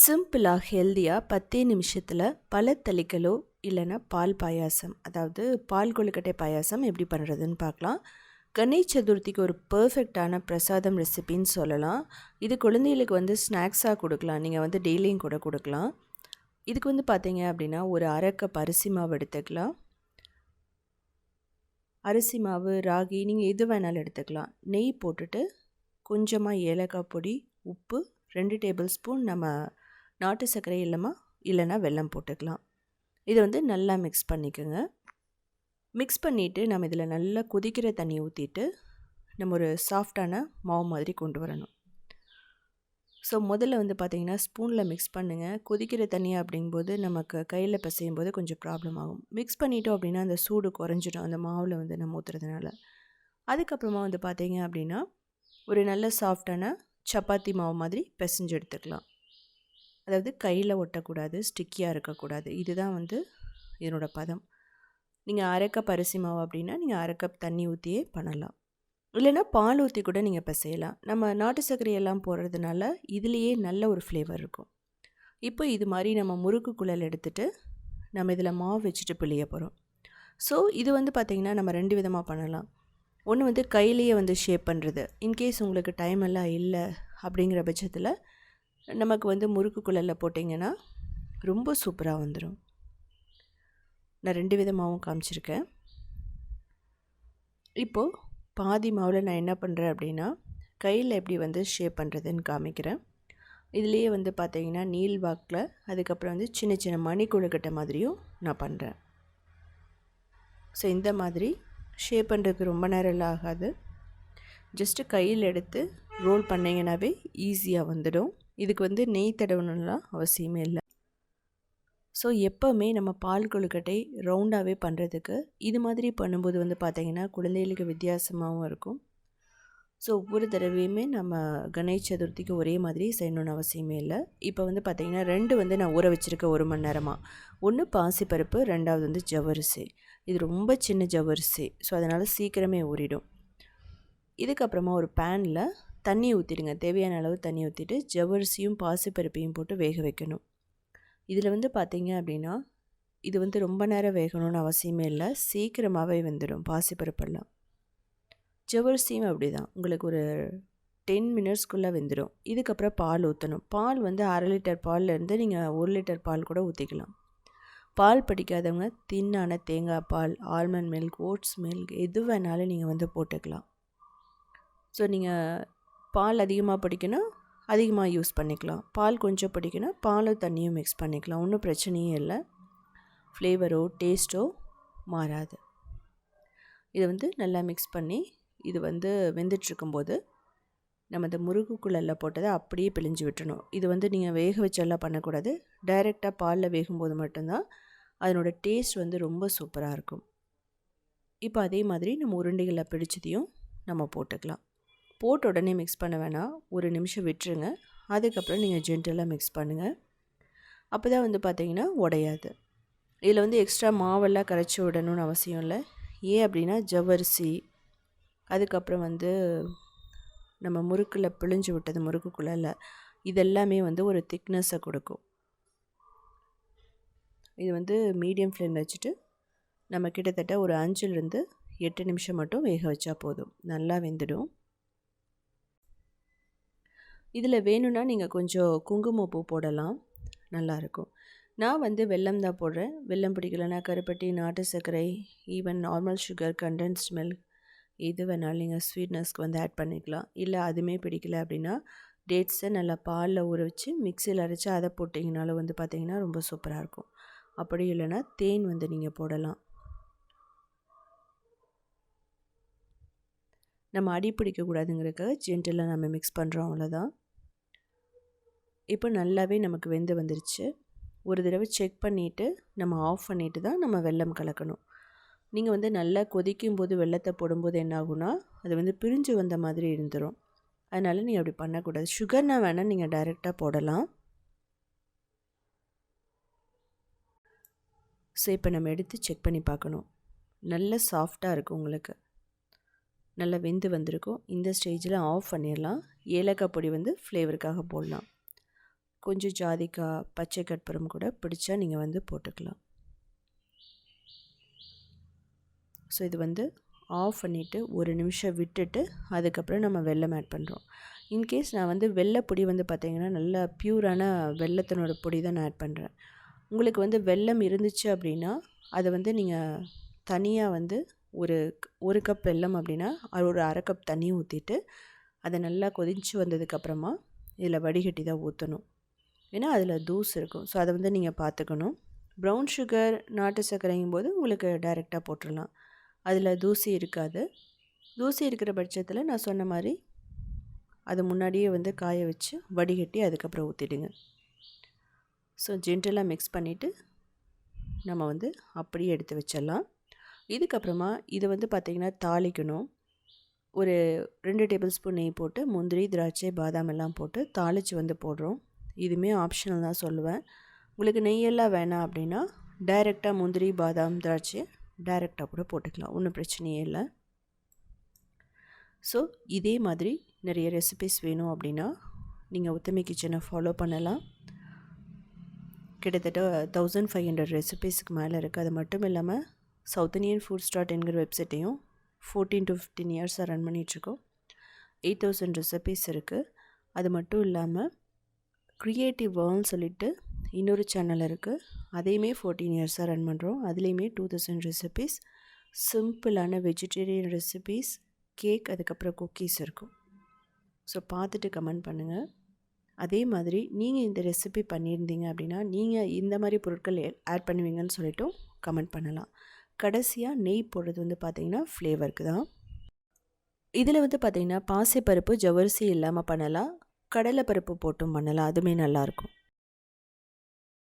சிம்பிளாக ஹெல்த்தியாக பத்தே நிமிஷத்தில் பல தளிக்கலோ இல்லைன்னா பால் பாயாசம் அதாவது பால் கொழுக்கட்டை பாயாசம் எப்படி பண்ணுறதுன்னு பார்க்கலாம் கணேஷ் சதுர்த்திக்கு ஒரு பர்ஃபெக்டான பிரசாதம் ரெசிபின்னு சொல்லலாம். இது குழந்தைகளுக்கு வந்து ஸ்நாக்ஸாக கொடுக்கலாம். நீங்கள் வந்து டெய்லியும் கூட கொடுக்கலாம். இதுக்கு வந்து பார்த்தீங்க அப்படின்னா ஒரு அரை கப் அரிசி மாவு எடுத்துக்கலாம். அரிசி மாவு ராகி நீங்கள் எது வேணாலும் எடுத்துக்கலாம். நெய் போட்டுட்டு கொஞ்சமாக ஏலக்காய் பொடி உப்பு ரெண்டு டேபிள் ஸ்பூன் நம்ம நாட்டு சர்க்கரை இல்லைமா இல்லைன்னா வெல்லம் போட்டுக்கலாம். இதை வந்து நல்லா மிக்ஸ் பண்ணிக்கோங்க. மிக்ஸ் பண்ணிவிட்டு நம்ம இதில் நல்லா கொதிக்கிற தண்ணி ஊற்றிட்டு நம்ம ஒரு சாஃப்டான மாவு மாதிரி கொண்டு வரணும். ஸோ முதல்ல வந்து பார்த்திங்கன்னா ஸ்பூனில் மிக்ஸ் பண்ணுங்கள் கொதிக்கிற தண்ணி அப்படிங்கும்போது நமக்கு கையில் பிசையும் போது கொஞ்சம் ப்ராப்ளம் ஆகும். மிக்ஸ் பண்ணிட்டோம் அப்படின்னா அந்த சூடு குறைஞ்சிடும். அந்த மாவில் வந்து நம்ம ஊற்றுறதுனால அதுக்கப்புறமா வந்து பார்த்திங்க அப்படின்னா ஒரு நல்ல சாஃப்டான சப்பாத்தி மாவு மாதிரி பிசைஞ்சு எடுத்துக்கலாம். அதாவது கையில் ஒட்டக்கூடாது ஸ்டிக்கியாக இருக்கக்கூடாது. இதுதான் வந்து இதனோட பதம். நீங்கள் அரை கப் அரிசி மாவு அப்படின்னா நீங்கள் அரை கப் தண்ணி ஊற்றியே பண்ணலாம். இல்லைன்னா பால் ஊற்றி கூட நீங்கள் பிசையலாம். நம்ம நாட்டு சர்க்கரை எல்லாம் போடுறதுனால இதுலேயே நல்ல ஒரு ஃப்ளேவர் இருக்கும். இப்போ இது மாதிரி நம்ம முறுக்கு குழல் எடுத்துகிட்டு நம்ம இதில் மாவு வச்சுட்டு பிழிய போகிறோம் ஸோ இது வந்து பார்த்திங்கன்னா நம்ம ரெண்டு விதமாக பண்ணலாம். ஒன்று வந்து கையிலேயே வந்து ஷேப் பண்ணுறது இன்கேஸ் உங்களுக்கு டைம் எல்லாம் இல்லை அப்படிங்கிற பட்சத்தில் நமக்கு வந்து முறுக்கு குழலில் போட்டிங்கன்னா ரொம்ப சூப்பராக வந்துடும் நான் ரெண்டு விதமாகவும் காமிச்சிருக்கேன். இப்போது பாதி மாவில் நான் என்ன பண்ணுறேன் அப்படின்னா கையில் எப்படி வந்து ஷேப் பண்ணுறதுன்னு காமிக்கிறேன். இதுலேயே வந்து பார்த்தீங்கன்னா நீல் வாக்கில் அதுக்கப்புறம் வந்து சின்ன சின்ன மணி கொழுக்கட்டை மாதிரியும் நான் பண்ணுறேன் ஸோ இந்த மாதிரி ஷேப் பண்ணுறதுக்கு ரொம்ப நேரம் ஆகாது. ஜஸ்ட்டு கையில் எடுத்து ரோல் பண்ணிங்கன்னாவே ஈஸியாக வந்துடும். இதுக்கு வந்து நெய் தடவணும்லாம் அவசியமே இல்லை. ஸோ எப்போவுமே நம்ம பால் கொழுக்கட்டை ரவுண்டாகவே பண்ணுறதுக்கு இது மாதிரி பண்ணும்போது வந்து பார்த்திங்கன்னா குழந்தைகளுக்கு வித்தியாசமாகவும் இருக்கும். ஸோ ஒவ்வொரு தடவையுமே நம்ம கணேஷ் சதுர்த்திக்கு ஒரே மாதிரி செய்யணும்னு அவசியமே இல்லை. இப்போ வந்து பார்த்திங்கன்னா ரெண்டு வந்து நான் ஊற வச்சுருக்கேன் ஒரு மணி நேரமாக ஒன்று பாசிப்பருப்பு ரெண்டாவது வந்து ஜவரிசி இது ரொம்ப சின்ன ஜவரிசி ஸோ அதனால் சீக்கிரமே ஊறிடும். இதுக்கப்புறமா ஒரு பேனில் தண்ணி ஊற்றிடுங்க தேவையான அளவு தண்ணி ஊற்றிட்டு ஜவ்வரிசியும் பாசிப்பருப்பையும் போட்டு வேக வைக்கணும். இதில் வந்து பார்த்திங்க அப்படின்னா இது வந்து ரொம்ப நேரம் வேகணும்னு அவசியமே இல்லை. சீக்கிரமாகவே வந்துடும் பாசிப்பருப்பெல்லாம். ஜவ்வரிசியும் அப்படி தான் உங்களுக்கு ஒரு டென் மினிட்ஸ்க்குள்ளே வெந்துடும் இதுக்கப்புறம் பால் ஊற்றணும் பால் வந்து அரை லிட்டர் பால்லேருந்து நீங்கள் ஒரு லிட்டர் பால் கூட ஊற்றிக்கலாம் பால் படிக்காதவங்க தின்னான தேங்காய் பால் ஆல்மண்ட் மில்க் ஓட்ஸ் மில்க் எது வேணாலும் நீங்கள் வந்து போட்டுக்கலாம். ஸோ நீங்கள் பால் அதிகமாக பிடிக்கணும் அதிகமாக யூஸ் பண்ணிக்கலாம். பால் கொஞ்சம் பிடிக்கணும் பாலும் தண்ணியும் மிக்ஸ் பண்ணிக்கலாம். ஒன்றும் பிரச்சனையே இல்லை. ஃப்ளேவரோ டேஸ்ட்டோ மாறாது. இதை வந்து நல்லா மிக்ஸ் பண்ணி இது வந்து வெந்துட்டுருக்கும்போது நம்ம இந்த முருகுக்குள்ளெல்லாம் போட்டதை அப்படியே பிழிஞ்சு விட்டுணும் இது வந்து நீங்கள் வேக வச்செல்லாம் பண்ணக்கூடாது. டைரெக்டாக பாலில் வேகும்போது மட்டும்தான் அதனோட டேஸ்ட் வந்து ரொம்ப சூப்பராக இருக்கும். இப்போ அதே மாதிரி நம்ம உருண்டைகளை பிடிச்சதையும் நம்ம போட்டுக்கலாம். போட்ட உடனே மிக்ஸ் பண்ண வேணாம். ஒரு நிமிஷம் விட்டுருங்க. அதுக்கப்புறம் நீங்கள் ஜென்டலாக மிக்ஸ் பண்ணுங்கள் அப்போ தான் வந்து பார்த்திங்கன்னா உடையாது. இதில் வந்து எக்ஸ்ட்ரா மாவெல்லாம் கரைச்சி விடணும்னு அவசியம் இல்லை. ஏன் அப்படின்னா ஜவ்வரிசி அதுக்கப்புறம் வந்து நம்ம முறுக்கில் பிழிஞ்சு விட்டது முறுக்குக்குள்ளே இதெல்லாமே வந்து ஒரு திக்னஸை கொடுக்கும். இது வந்து மீடியம் ஃப்ளேமில் வச்சுட்டு நம்ம கிட்டத்தட்ட ஒரு அஞ்சுலேருந்து எட்டு நிமிஷம் மட்டும் வேக வச்சா போதும். நல்லா வெந்துடும். இதில் வேணும்னா நீங்கள் கொஞ்சம் குங்குமப்பூ போடலாம். நல்லாயிருக்கும். நான் வந்து வெல்லம் தான் போடுறேன். வெல்லம் பிடிக்கலனா கருப்பட்டி நாட்டு சர்க்கரை even normal sugar condensed milk எது வேணாலும் நீங்கள் ஸ்வீட்னஸ்க்கு வந்து ஆட் பண்ணிக்கலாம். இல்லை அதுவுமே பிடிக்கல அப்படின்னா டேட்ஸை நல்லா பாலில் ஊற வச்சு மிக்சியில் அரைச்சி அதை போட்டிங்கனாலும் வந்து பார்த்திங்கன்னா ரொம்ப சூப்பராக இருக்கும். அப்படி இல்லைன்னா தேன் வந்து நீங்கள் போடலாம். நம்ம அடி பிடிக்கக்கூடாதுங்கிறக்க ஜென்டலாக நம்ம மிக்ஸ் பண்ணுறோம் அவ்வளோதான் இப்போ நல்லாவே நமக்கு வெந்து வந்துருச்சு. ஒரு தடவை செக் பண்ணிவிட்டு நம்ம ஆஃப் பண்ணிவிட்டு தான் நம்ம வெல்லம் கலக்கணும். நீங்கள் வந்து நல்லா கொதிக்கும் போது வெள்ளத்தை போடும்போது என்ன ஆகுனா அது வந்து பிரிஞ்சு வந்த மாதிரி இருந்துடும் அதனால் நீங்கள் அப்படி பண்ணக்கூடாது. சுகர்னா வேணால் நீங்கள் டைரெக்டாக போடலாம். ஸோ இப்போ நம்ம எடுத்து செக் பண்ணி பார்க்கணும். நல்ல சாஃப்டாக இருக்கும் உங்களுக்கு. நல்லா வெந்து வந்திருக்கும். இந்த ஸ்டேஜில் ஆஃப் பண்ணிடலாம். ஏலக்காய் பொடி வந்து ஃப்ளேவருக்காக போடலாம். கொஞ்சம் ஜாதிக்காய் பச்சை கற்பூரம் கூட பிடிச்சா நீங்கள் வந்து போட்டுக்கலாம். ஸோ இது வந்து ஆஃப் பண்ணிவிட்டு ஒரு நிமிஷம் விட்டுட்டு அதுக்கப்புறம் நம்ம வெள்ளம் ஆட் பண்ணுறோம் இன்கேஸ் நான் வந்து வெள்ளைப்பொடி வந்து பார்த்திங்கன்னா நல்லா பியூரான வெள்ளத்தினோட பொடி தான் நான் ஆட் பண்ணுறேன் உங்களுக்கு வந்து வெல்லம் இருந்துச்சு அப்படின்னா அதை வந்து நீங்கள் தனியாக வந்து ஒரு ஒரு கப் வெல்லம் அப்படின்னா அது ஒரு அரை கப் தண்ணி ஊற்றிட்டு அதை நல்லா கொதித்து வந்ததுக்கப்புறமா இதில் வடிகட்டி தான் ஊற்றணும் ஏன்னா அதில் தூஸ் இருக்கும். ஸோ அதை வந்து நீங்கள் பார்த்துக்கணும் ப்ரௌன் சுகர் நாட்டு சர்க்கரைங்கும் போது உங்களுக்கு டைரெக்டாக போட்டுடலாம் அதில் தூசி இருக்காது. தூசி இருக்கிற பட்சத்தில் நான் சொன்ன மாதிரி அதை முன்னாடியே வந்து காய வச்சு வடிகட்டி அதுக்கப்புறம் ஊற்றிடுங்க ஸோ ஜென்டலாக மிக்ஸ் பண்ணிவிட்டு நம்ம வந்து அப்படியே எடுத்து வச்சிடலாம். இதுக்கப்புறமா இதை வந்து பார்த்திங்கன்னா தாளிக்கணும். ஒரு ரெண்டு டேபிள் ஸ்பூன் நெய் போட்டு முந்திரி திராட்சை பாதாம் எல்லாம் போட்டு தாளித்து வந்து போடுறோம். இதுவுமே ஆப்ஷனல் தான் சொல்லுவேன். உங்களுக்கு நெய்யெல்லாம் வேணாம் அப்படின்னா டைரெக்டாக முந்திரி பாதாம் திராட்சை டைரெக்டாக கூட போட்டுக்கலாம். ஒன்றும் பிரச்சனையே இல்லை. ஸோ இதே மாதிரி நிறைய ரெசிபிஸ் வேணும் அப்படின்னா நீங்கள் உத்தமி கிச்சனை ஃபாலோ பண்ணலாம். கிட்டத்தட்ட தௌசண்ட் ஃபைவ் ஹண்ட்ரட் ரெசிபிஸ்க்கு மேலே இருக்குது அது மட்டும் இல்லாமல் சவுத் இண்டியன் ஃபுட் ஸ்டார்ட் என்கிற வெப்சைட்டையும் ஃபோர்டீன் டு ஃபிஃப்டீன் இயர்ஸாக ரன் பண்ணிகிட்ருக்கோம் எயிட் தௌசண்ட் ரெசிபிஸ் இருக்குது அது மட்டும் இல்லாமல் க்ரியேட்டிவ் வேர்ல்னு சொல்லிட்டு இன்னொரு சேனல் இருக்குது அதையுமே ஃபோர்டீன் இயர்ஸாக ரன் பண்ணுறோம் அதுலேயுமே டூ தௌசண்ட் ரெசிபீஸ் சிம்பிளான வெஜிடேரியன் ரெசிபீஸ் கேக் அதுக்கப்புறம் குக்கீஸ் இருக்கும். ஸோ பார்த்துட்டு கமெண்ட் பண்ணுங்கள் அதே மாதிரி நீங்கள் இந்த ரெசிபி பண்ணியிருந்தீங்க அப்படின்னா நீங்கள் இந்த மாதிரி பொருட்கள் ஆட் பண்ணுவீங்கன்னு சொல்லிட்டும் கமெண்ட் பண்ணலாம். கடைசியாக நெய் போடுறது வந்து பார்த்திங்கன்னா ஃப்ளேவருக்கு தான். இதில் வந்து பார்த்திங்கன்னா பாசிப்பருப்பு ஜவரிசி இல்லாமல் பண்ணலாம். கடலைப்பருப்பு போட்டும் பண்ணலாம். அதுவுமே நல்லாயிருக்கும்